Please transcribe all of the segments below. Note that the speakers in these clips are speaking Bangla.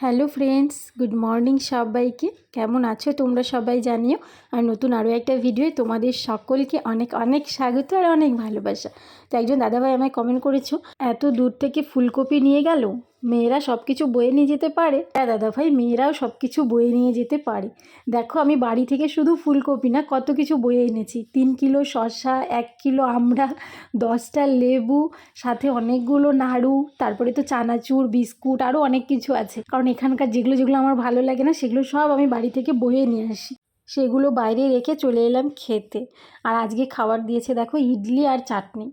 হ্যালো ফ্রেন্ডস, গুড মর্নিং সবাইকে। কেমন আছো তোমরা সবাই জানিও। আর নতুন আরও একটা ভিডিও তোমাদের সকলকে অনেক অনেক স্বাগত আর অনেক ভালোবাসা। তো একজন দাদাভাই আমায় কমেন্ট করেছ, এত দূর থেকে ফুলকপি নিয়ে গেল? মেয়েরা সব কিছু বয়ে নিয়ে যেতে পারে? হ্যাঁ দাদাভাই, মেয়েরাও সব কিছু বয়ে নিয়ে যেতে পারে। দেখো আমি বাড়ি থেকে শুধু ফুলকপি না, কত কিছু বয়ে এনেছি। তিন কিলো শসা, এক কিলো আমড়া দশটা লেবু, সাথে অনেকগুলো নাড়ু, তারপরে তো চানাচুর, বিস্কুট আরও অনেক কিছু আছে। কারণ এখানকার যেগুলো যেগুলো আমার ভালো লাগে না, সেগুলো সব আমি বাড়ি থেকে বয়ে নিয়ে আসি। সেগুলো বাইরে রেখে চলে এলাম খেতে। আর আজকে খাবার দিয়েছে দেখো, ইডলি আর চাটনি।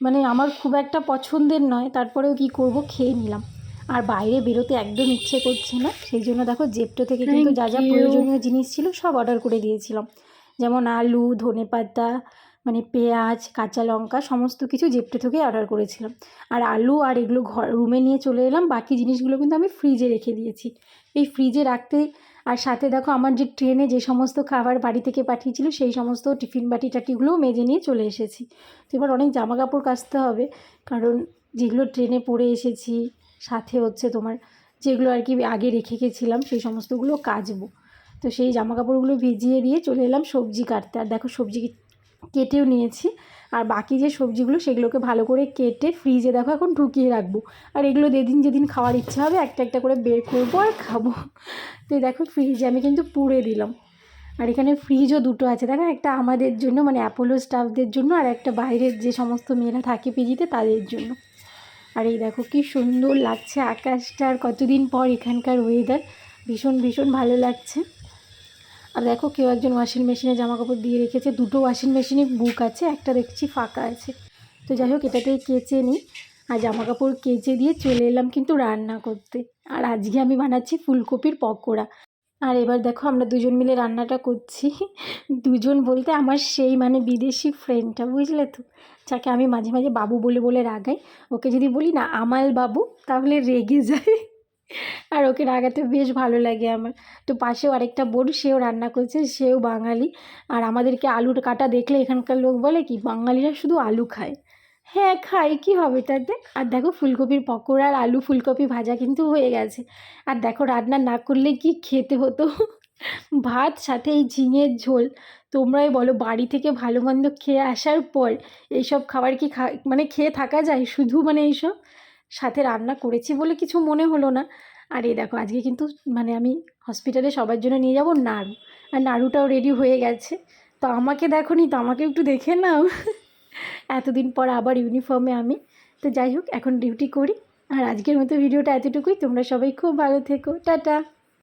মানে আমার খুব একটা পছন্দের নয় তারপরেও কি করব খেয়ে নিলাম। আর বাইরে বেরোতে একদম ইচ্ছে করছে না সেই জন্য দেখো জেপটো থেকে কিন্তু যা যা প্রয়োজনীয় জিনিস ছিল সব অর্ডার করে দিয়েছিলাম। যেমন আলু ধনে পাতা মানে পেঁয়াজ কাঁচা লঙ্কা সমস্ত কিছু জেপটো থেকে অর্ডার করেছিলাম। আর আলু আর এগুলো ঘর রুমে নিয়ে চলে এলাম বাকি জিনিসগুলো কিন্তু আমি ফ্রিজে রেখে দিয়েছি। এই ফ্রিজে রাখতে আর সাথে দেখো আমার যে ট্রেনে যে সমস্ত খাবার বাড়ি থেকে পাঠিয়েছিল, সেই সমস্ত টিফিন বাটি টাটিগুলোও মেজে নিয়ে চলে এসেছি। তো এবার অনেক জামা কাপড় কাচতে হবে, কারণ যেগুলো ট্রেনে পড়ে এসেছি, সাথে হচ্ছে তোমার যেগুলো আর কি আগে রেখে গেছিলাম, সেই সমস্তগুলো কাচবো। তো সেই জামা কাপড়গুলো ভিজিয়ে দিয়ে চলে এলাম সবজি কাটতে। আর দেখো সবজি কেটেও নিয়েছি। আর বাকি যে সবজিগুলো সেগুলোকে ভালো করে কেটে ফ্রিজে দেখো এখন ঢুকিয়ে রাখব। আর এগুলো যেদিন যেদিন খাওয়ার ইচ্ছা হবে একটা একটা করে বের করব আর খাব। তো দেখো ফ্রিজে আমি কিন্তু পুড়ে দিলাম। আর এখানে ফ্রিজও দুটো আছে। দেখো একটা আমাদের জন্য মানে অ্যাপোলো স্টাফদের জন্য আর একটা বাইরের যে সমস্ত মেয়েরা থাকে পিজিতে তাদের জন্য। আর এই দেখো কি সুন্দর লাগছে আকাশটা আর কতদিন পর এখানকার ওয়েদার ভীষণ ভীষণ ভালো লাগছে। আর দেখো কেউ একজন ওয়াশিং মেশিনে জামা কাপড় দিয়ে রেখেছে, দুটো ওয়াশিং মেশিনে বুক আছে, একটা দেখছি ফাঁকা আছে। তো যাই হোক এটাতেই কেচে নিই আর জামা কাপড় কেচে দিয়ে চলে এলাম কিন্তু রান্না করতে। আর আজকে আমি বানাচ্ছি ফুলকপির পকোড়া। আর এবার দেখো, আমরা দুজন মিলে রান্নাটা করছি। দুজন বলতে আমার সেই মানে বিদেশি ফ্রেন্ডটা বুঝলে তো? যাকে আমি মাঝে মাঝে বাবু বলে বলে রাগাই। ওকে যদি বলি, না, আমাল বাবু, তাহলে রেগে যায়। আর ওকে রাগাতে বেশ ভালো লাগে আমার। তো পাশেও আরেকটা বোন, সেও রান্না করছে, সেও বাঙালি। আর আমাদেরকে আলুর কাটা দেখলে এখানকার লোক বলে কি, বাঙালিরা শুধু আলু খায়। হ্যাঁ খাই কি হবে তাতে? আর দেখো ফুলকপির পকোড়া আর আলু ফুলকপি ভাজা কিন্তু হয়ে গেছে। আর দেখো রান্না না করলে কি খেতে হতো? ভাত, সাথে এই ঝিঙের ঝোল। তোমরাই বলো, বাড়ি থেকে ভালো মন্দ খেয়ে আসার পর এইসব খাবার কি খা মানে খেয়ে থাকা যায়? শুধু মানে এইসব? সাথে রান্না করেছি বলে কিছু মনে হলো না। আর এই দেখো, আজকে কিন্তু মানে আমি হসপিটালে সবার জন্য নিয়ে যাব নাড়ু। আর নাড়ুটাও রেডি হয়ে গেছে। তো আমাকে দেখো নি, তো আমাকে একটু দেখে নাও। এতদিন পর আবার ইউনিফর্মে আমি। তো যাই হোক, এখন ডিউটি করি। আর আজকের মতো ভিডিওটা এতটুকুই। তোমরা সবাই খুব ভালো থেকো। টাটা!